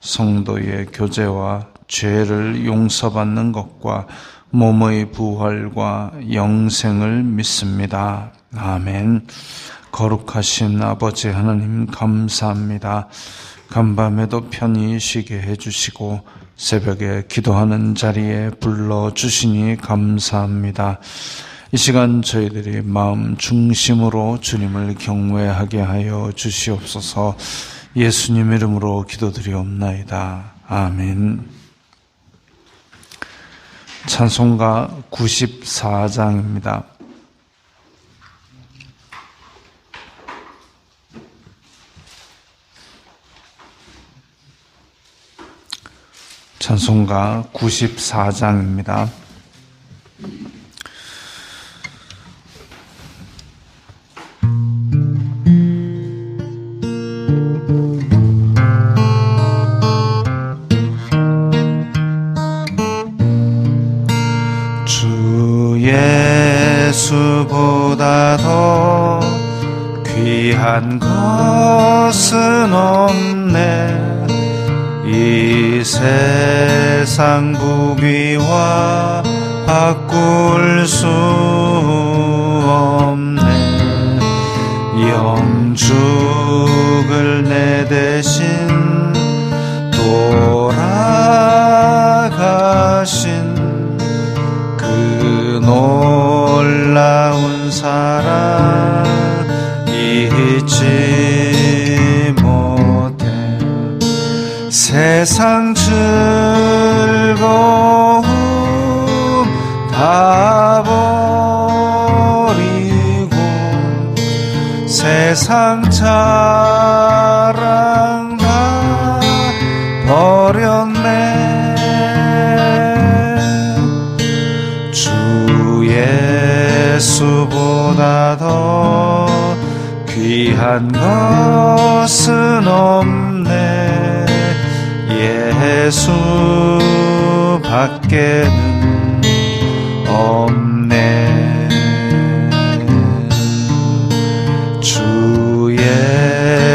성도의 교제와 죄를 용서받는 것과 몸의 부활과 영생을 믿습니다. 아멘. 거룩하신 아버지 하나님 감사합니다. 간밤에도 편히 쉬게 해주시고 새벽에 기도하는 자리에 불러주시니 감사합니다. 이 시간 저희들이 마음 중심으로 주님을 경외하게 하여 주시옵소서 예수님 이름으로 기도드리옵나이다. 아멘. 찬송가 94장입니다. 찬송가 94장입니다. 예수보다 더 귀한 것은 없네. 이 세상 부귀와 바꿀 수 없네. 영죽을 내 대신 돌 사랑 잊지 못해. 세상 즐거움 다 버리고 세상 자랑 것은 없네. 예수 밖에는 없네. 주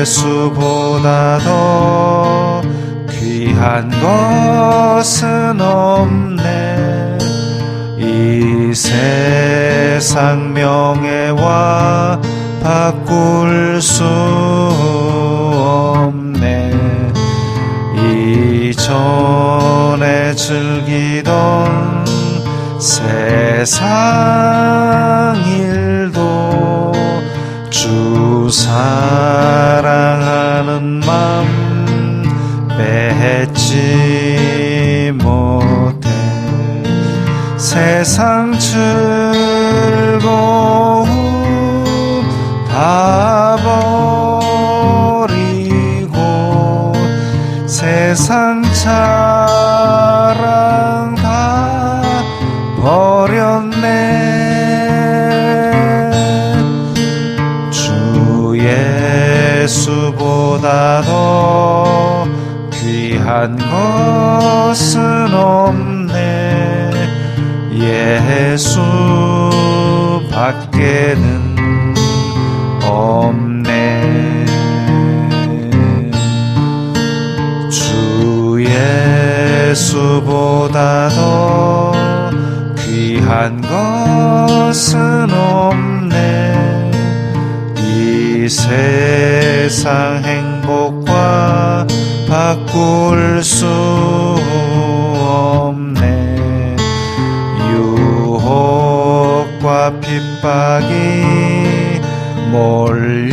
예수보다 더 귀한 것은 없네. 이 세상 명예와 바꿀 수 없네. 이전에 즐기던 세상 일도 주 사랑하는 맘 맺지 못해. 세상 즐거움 다 버리고 세상 자랑 다 버렸네. 주 예수보다 더 귀한 것은 없네. 예수 밖에는 예수보다 더 귀한 것은 없네. 이 세상 행복과 바꿀 수 없네. 유혹과 핍박이 몰려와도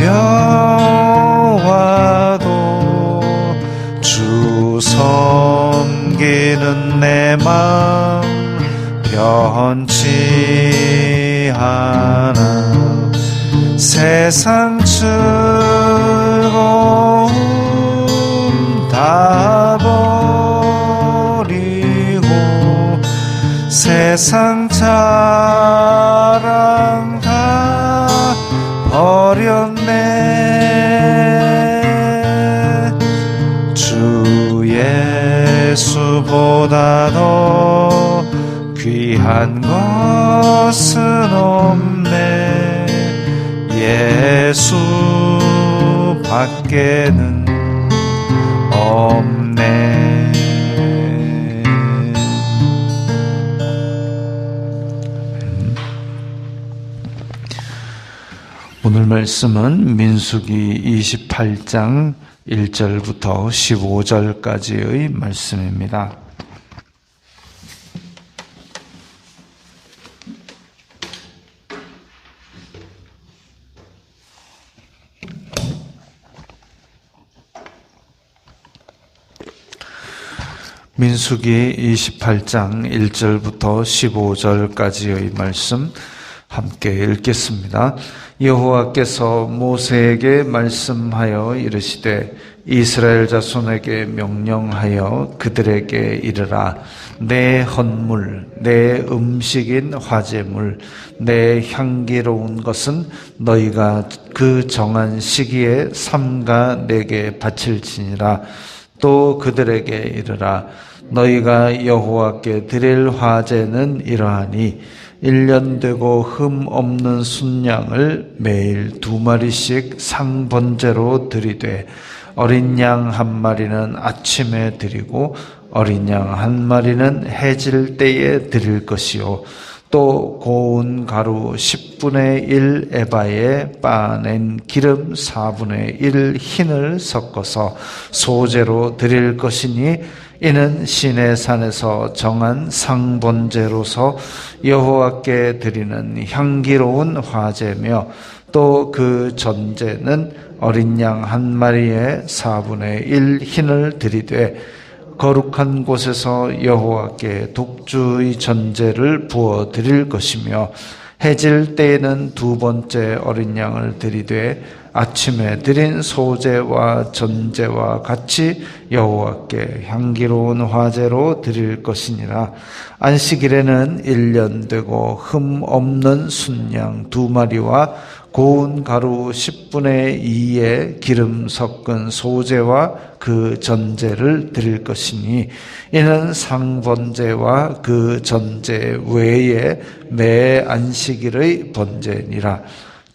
주섬 기는 내 마음 변치 않아. 세상 즐 오늘 말씀은 민수기 28장 1절부터 15절까지의 말씀입니다. 민수기 28장 1절부터 15절까지의 말씀 함께 읽겠습니다. 여호와께서 모세에게 말씀하여 이르시되 이스라엘 자손에게 명령하여 그들에게 이르라. 내 헌물 내 음식인 화제물 내 향기로운 것은 너희가 그 정한 시기에 삼가 내게 바칠지니라. 또 그들에게 이르라. 너희가 여호와께 드릴 화제는 이러하니 1년 되고 흠 없는 순양을 매일 두 마리씩 상번제로 드리되 어린 양 한 마리는 아침에 드리고 어린 양 한 마리는 해질 때에 드릴 것이요 또 고운 가루 10분의 1 에바에 빻아낸 기름 4분의 1 흰을 섞어서 소재로 드릴 것이니 이는 시내 산에서 정한 상번제로서 여호와께 드리는 향기로운 화제며 또 그 전제는 어린 양 한 마리에 4분의 1 흰을 드리되 거룩한 곳에서 여호와께 독주의 전제를 부어 드릴 것이며 해질 때에는 두 번째 어린 양을 드리되 아침에 드린 소제와 전제와 같이 여호와께 향기로운 화제로 드릴 것이니라. 안식일에는 1년 되고 흠 없는 순양 두 마리와 고운 가루 10분의 2의 기름 섞은 소제와 그 전제를 드릴 것이니 이는 상번제와 그 전제 외에 매 안식일의 번제니라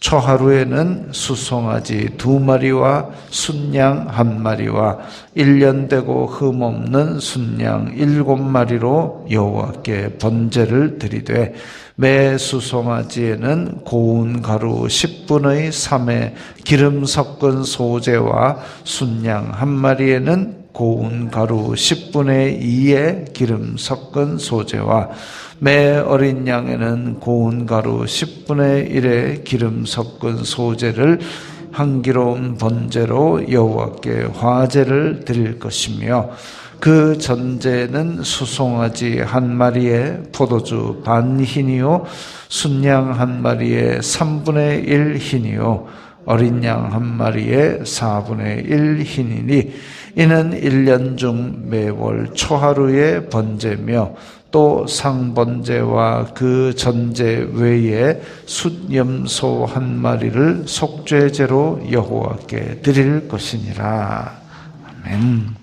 초하루에는 수송아지 두 마리와 순양 한 마리와 1년 되고 흠없는 순양 일곱 마리로 여호와께 번제를 드리되 매 수송아지에는 고운 가루 10분의 3의 기름 섞은 소재와 순양 한 마리에는 고운 가루 10분의 2의 기름 섞은 소재와 매 어린 양에는 고운 가루 10분의 1의 기름 섞은 소재를 향기로운 번제로 여호와께 화제를 드릴 것이며 그 전제는 수송아지 한 마리에 포도주 반 흰이요 순양 한 마리에 3분의 1 흰이요 어린 양 한 마리에 4분의 1 흰이니 이는 1년 중 매월 초하루의 번제며 또 상번제와 그 전제 외에 숫염소 한 마리를 속죄제로 여호와께 드릴 것이니라. 아멘.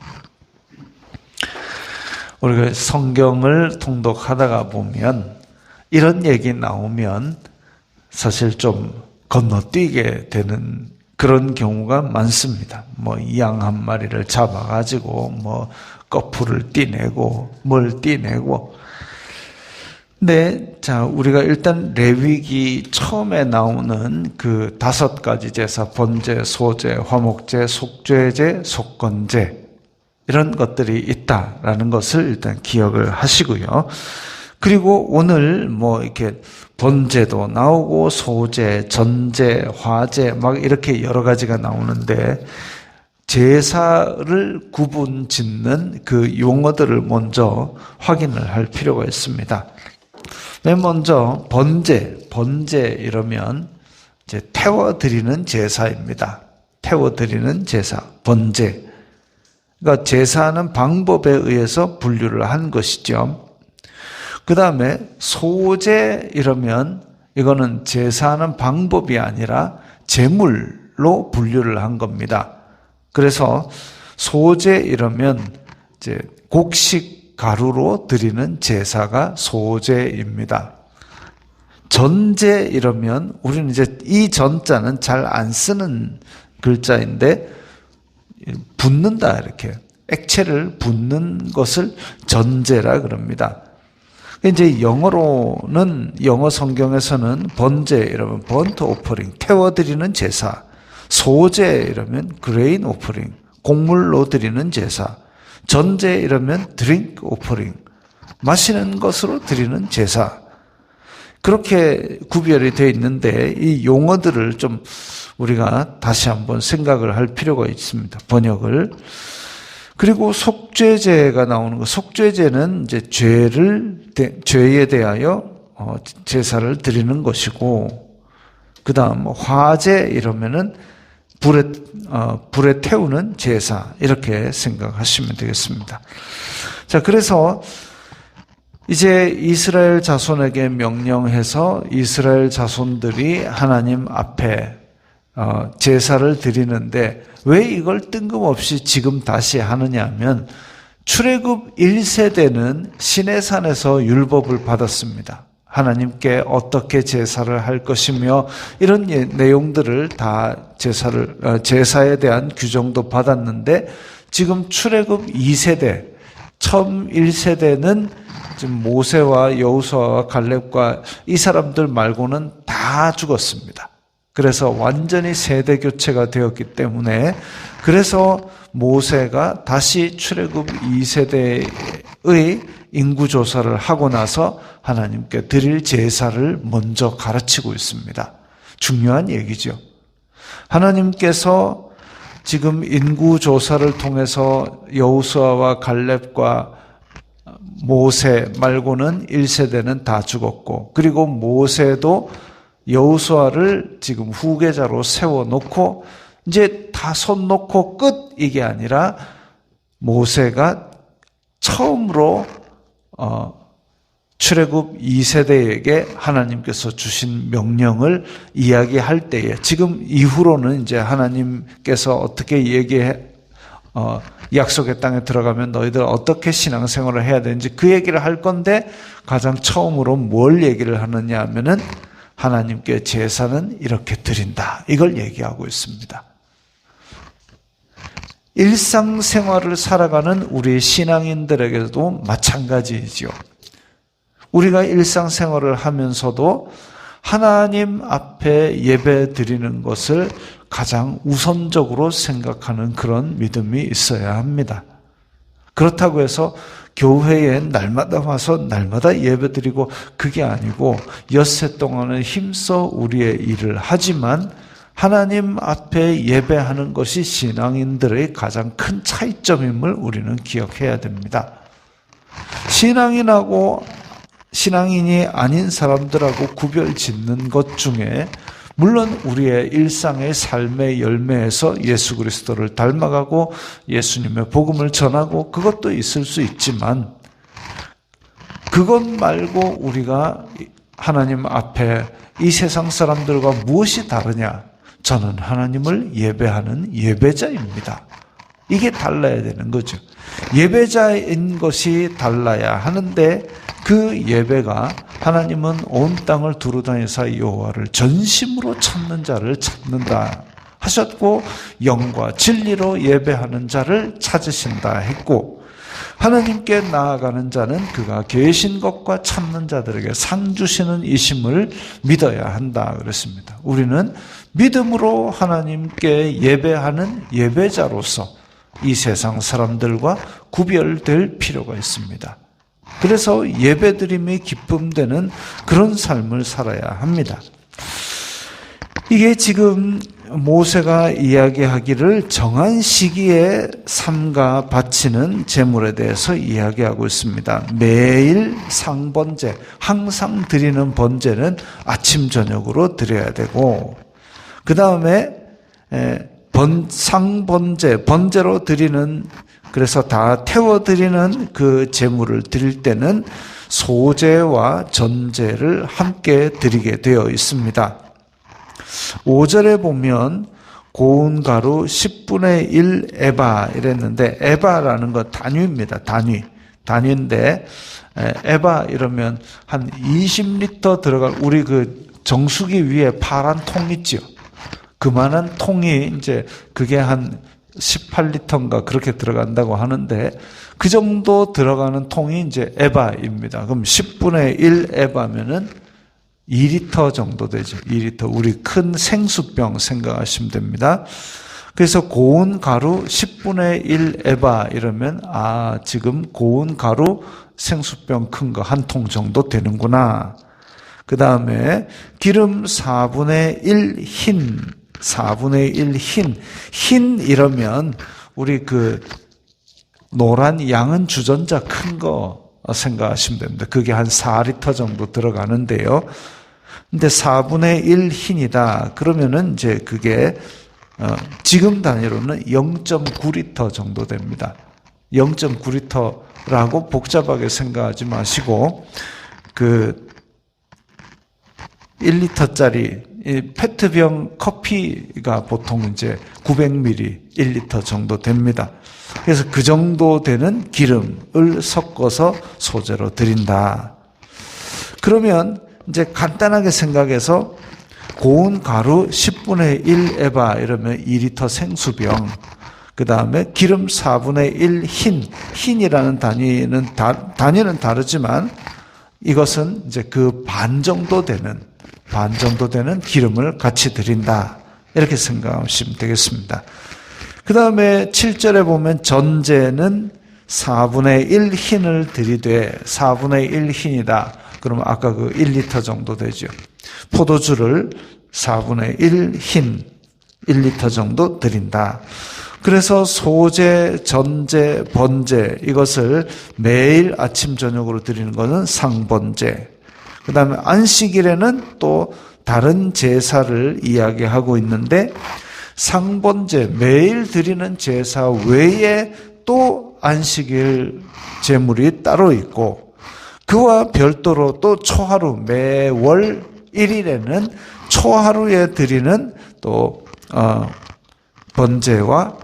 우리가 성경을 통독하다가 보면 이런 얘기 나오면 사실 좀 건너뛰게 되는 그런 경우가 많습니다. 뭐 양 한 마리를 잡아가지고 뭐 거풀을 띠내고 뭘 띠내고 네, 자, 우리가 일단 레위기 처음에 나오는 그 다섯 가지 제사, 번제, 소제, 화목제, 속죄제, 속건제, 이런 것들이 있다라는 것을 일단 기억을 하시고요. 그리고 오늘 뭐 이렇게 번제도 나오고 소제, 전제, 화제 막 이렇게 여러 가지가 나오는데 제사를 구분 짓는 그 용어들을 먼저 확인을 할 필요가 있습니다. 맨 먼저 번제, 번제 이러면 이제 태워드리는 제사입니다. 태워드리는 제사, 번제. 그러니까 제사하는 방법에 의해서 분류를 한 것이죠. 그 다음에 소제 이러면 이거는 제사하는 방법이 아니라 제물로 분류를 한 겁니다. 그래서 소제 이러면 이제 곡식 가루로 드리는 제사가 소제입니다. 전제 이러면 우리는 이제 이 전자는 잘 안 쓰는 글자인데 붓는다 이렇게 액체를 붓는 것을 전제라 그럽니다. 이제 영어로는 영어 성경에서는 번제 이러면 번트 오퍼링 태워 드리는 제사 소제 이러면 그레인 오퍼링, 곡물로 드리는 제사, 전제 이러면 드링크 오퍼링, 마시는 것으로 드리는 제사. 그렇게 구별이 되어 있는데 이 용어들을 좀 우리가 다시 한번 생각을 할 필요가 있습니다. 번역을. 그리고 속죄제가 나오는 거. 속죄제는 이제 죄를 죄에 대하여 어, 제사를 드리는 것이고 그 다음 화제 이러면은 불에 어, 불에 태우는 제사 이렇게 생각하시면 되겠습니다. 자, 그래서 이제 이스라엘 자손에게 명령해서 이스라엘 자손들이 하나님 앞에 어, 제사를 드리는데 왜 이걸 뜬금없이 지금 다시 하느냐면 출애굽 1세대는 시내산에서 율법을 받았습니다. 하나님께 어떻게 제사를 할 것이며 이런 예, 내용들을 다 제사를 어, 제사에 대한 규정도 받았는데 지금 출애굽 2세대 처음 1세대는 지금 모세와 여호수아와 갈렙과 이 사람들 말고는 다 죽었습니다. 그래서 완전히 세대 교체가 되었기 때문에 그래서 모세가 다시 출애굽 2세대의 인구 조사를 하고 나서 하나님께 드릴 제사를 먼저 가르치고 있습니다. 중요한 얘기죠. 하나님께서 지금 인구 조사를 통해서 여우수아와 갈렙과 모세 말고는 1세대는 다 죽었고 그리고 모세도 여우수아를 지금 후계자로 세워 놓고 이제 다 손 놓고 끝. 이게 아니라 모세가 처음으로 어, 출애굽 2세대에게 하나님께서 주신 명령을 이야기할 때에 지금 이후로는 이제 하나님께서 어떻게 얘기해 어, 약속의 땅에 들어가면 너희들 어떻게 신앙생활을 해야 되는지 그 얘기를 할 건데 가장 처음으로 뭘 얘기를 하느냐 하면은 하나님께 제사는 이렇게 드린다. 이걸 얘기하고 있습니다. 일상생활을 살아가는 우리 신앙인들에게도 마찬가지이지요. 우리가 일상생활을 하면서도 하나님 앞에 예배 드리는 것을 가장 우선적으로 생각하는 그런 믿음이 있어야 합니다. 그렇다고 해서 교회에 날마다 와서 날마다 예배 드리고 그게 아니고 엿새 동안은 힘써 우리의 일을 하지만 하나님 앞에 예배하는 것이 신앙인들의 가장 큰 차이점임을 우리는 기억해야 됩니다. 신앙인하고 신앙인이 아닌 사람들하고 구별 짓는 것 중에 물론 우리의 일상의 삶의 열매에서 예수 그리스도를 닮아가고 예수님의 복음을 전하고 그것도 있을 수 있지만 그것 말고 우리가 하나님 앞에 이 세상 사람들과 무엇이 다르냐? 저는 하나님을 예배하는 예배자입니다. 이게 달라야 되는 거죠. 예배자인 것이 달라야 하는데 그 예배가 하나님은 온 땅을 두루다니사 여호와를 전심으로 찾는 자를 찾는다 하셨고 영과 진리로 예배하는 자를 찾으신다 했고 하나님께 나아가는 자는 그가 계신 것과 찾는 자들에게 상 주시는 이심을 믿어야 한다 그랬습니다. 우리는 믿음으로 하나님께 예배하는 예배자로서 이 세상 사람들과 구별될 필요가 있습니다. 그래서 예배드림이 기쁨되는 그런 삶을 살아야 합니다. 이게 지금 모세가 이야기하기를 정한 시기에 삼가 바치는 제물에 대해서 이야기하고 있습니다. 매일 상번제, 항상 드리는 번제는 아침 저녁으로 드려야 되고, 그 다음에 번 상번제, 번제로 드리는 그래서 다 태워 드리는 그 제물을 드릴 때는 소제와 전제를 함께 드리게 되어 있습니다. 5절에 보면 고운 가루 10분의 1 에바 이랬는데 에바라는 건 단위입니다. 단위. 단위인데 에바 이러면 한 20리터 들어갈 우리 그 정수기 위에 파란 통 있죠. 그만한 통이 이제 그게 한 18리터인가 그렇게 들어간다고 하는데 그 정도 들어가는 통이 이제 에바입니다. 그럼 10분의 1 에바면은 2리터 정도 되죠. 2리터. 우리 큰 생수병 생각하시면 됩니다. 그래서 고운 가루 10분의 1 에바 이러면 아, 지금 고운 가루 생수병 큰 거 한 통 정도 되는구나. 그 다음에 기름 4분의 1 흰, 4분의 1 흰. 흰 이러면 우리 그 노란 양은 주전자 큰 거 생각하시면 됩니다. 그게 한 4리터 정도 들어가는데요. 근데 4분의 1 흰이다. 그러면은 이제 그게 어, 지금 단위로는 0.9리터 정도 됩니다. 0.9리터라고 복잡하게 생각하지 마시고 그 1리터짜리 페트병 커피가 보통 이제 900ml 1리터 정도 됩니다. 그래서 그 정도 되는 기름을 섞어서 소재로 드린다. 그러면 이제 간단하게 생각해서 고운 가루 10분의 1 에바 이러면 2리터 생수병. 그 다음에 기름 4분의 1 흰. 흰이라는 단위는, 다, 단위는 다르지만 이것은 이제 그 반 정도 되는, 반 정도 되는 기름을 같이 드린다. 이렇게 생각하시면 되겠습니다. 그 다음에 7절에 보면 전제는 4분의 1 흰을 들이되 4분의 1 흰이다. 그러면 아까 그 1리터 정도 되죠. 포도주를 4분의 1 흰 1리터 정도 드린다. 그래서 소재, 전제, 번제 이것을 매일 아침 저녁으로 드리는 것은 상번제. 그 다음에 안식일에는 또 다른 제사를 이야기하고 있는데 상번제 매일 드리는 제사 외에 또 안식일 제물이 따로 있고 그와 별도로 또 초하루 매월 1일에는 초하루에 드리는 또 어, 번제와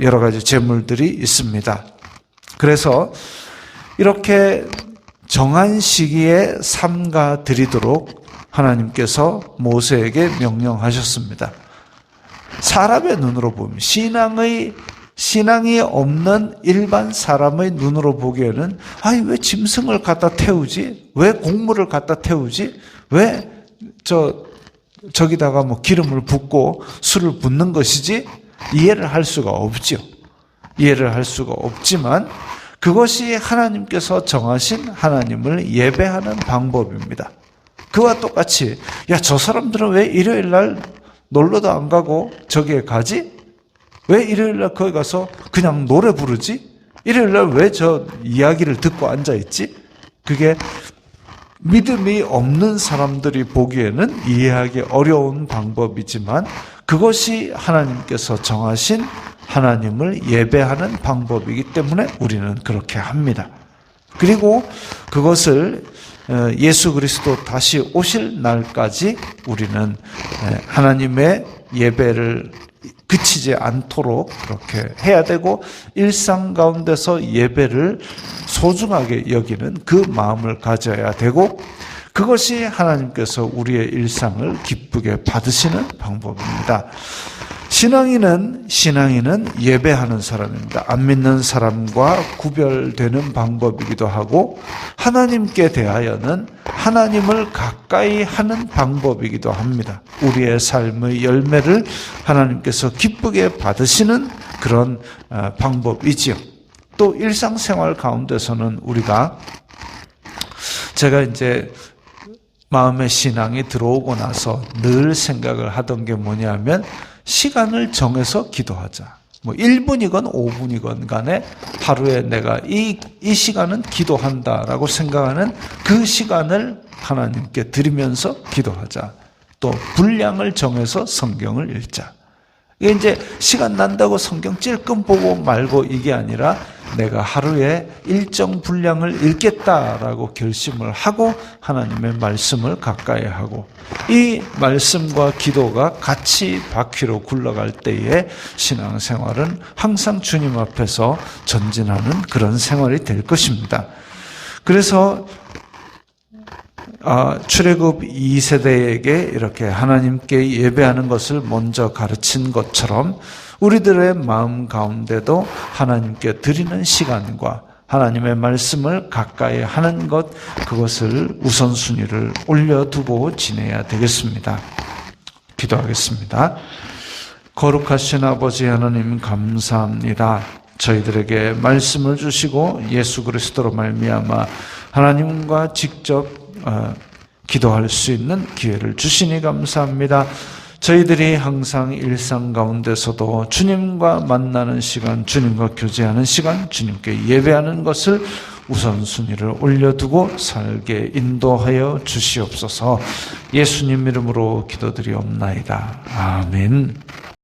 여러 가지 제물들이 있습니다. 그래서 이렇게 정한 시기에 삼가 드리도록 하나님께서 모세에게 명령하셨습니다. 사람의 눈으로 보면 신앙의 신앙이 없는 일반 사람의 눈으로 보기에는 아니 왜 짐승을 갖다 태우지? 왜 곡물을 갖다 태우지? 왜 저 저기다가 뭐 기름을 붓고 술을 붓는 것이지? 이해를 할 수가 없죠. 이해를 할 수가 없지만 그것이 하나님께서 정하신 하나님을 예배하는 방법입니다. 그와 똑같이 야 저 사람들은 왜 일요일 날 놀러도 안 가고 저기에 가지? 왜 일요일 날 거기 가서 그냥 노래 부르지? 일요일 날 왜 저 이야기를 듣고 앉아 있지? 그게 믿음이 없는 사람들이 보기에는 이해하기 어려운 방법이지만 그것이 하나님께서 정하신 하나님을 예배하는 방법이기 때문에 우리는 그렇게 합니다. 그리고 그것을 어, 예수 그리스도 다시 오실 날까지 우리는 하나님의 예배를 그치지 않도록 그렇게 해야 되고 일상 가운데서 예배를 소중하게 여기는 그 마음을 가져야 되고 그것이 하나님께서 우리의 일상을 기쁘게 받으시는 방법입니다. 신앙인은 신앙인은 예배하는 사람입니다. 안 믿는 사람과 구별되는 방법이기도 하고 하나님께 대하여는 하나님을 가까이 하는 방법이기도 합니다. 우리의 삶의 열매를 하나님께서 기쁘게 받으시는 그런 어, 방법이지요. 또 일상생활 가운데서는 우리가 제가 이제 마음의 신앙이 들어오고 나서 늘 생각을 하던 게 뭐냐면 시간을 정해서 기도하자. 뭐 1분이건 5분이건 간에 하루에 내가 이, 이 시간은 기도한다라고 생각하는 그 시간을 하나님께 드리면서 기도하자. 또 분량을 정해서 성경을 읽자. 이게 이제 시간 난다고 성경 찔끔 보고 말고 이게 아니라 내가 하루에 일정 분량을 읽겠다라고 결심을 하고 하나님의 말씀을 가까이 하고 이 말씀과 기도가 같이 바퀴로 굴러갈 때에 신앙생활은 항상 주님 앞에서 전진하는 그런 생활이 될 것입니다. 그래서 아, 출애굽 2세대에게 이렇게 하나님께 예배하는 것을 먼저 가르친 것처럼 우리들의 마음 가운데도 하나님께 드리는 시간과 하나님의 말씀을 가까이 하는 것 그것을 우선순위를 올려두고 지내야 되겠습니다. 기도하겠습니다. 거룩하신 아버지 하나님 감사합니다. 저희들에게 말씀을 주시고 예수 그리스도로 말미암아 하나님과 직접 어, 기도할 수 있는 기회를 주시니 감사합니다. 저희들이 항상 일상 가운데서도 주님과 만나는 시간, 주님과 교제하는 시간, 주님께 예배하는 것을 우선순위를 올려두고 살게 인도하여 주시옵소서 예수님 이름으로 기도드리옵나이다. 아멘.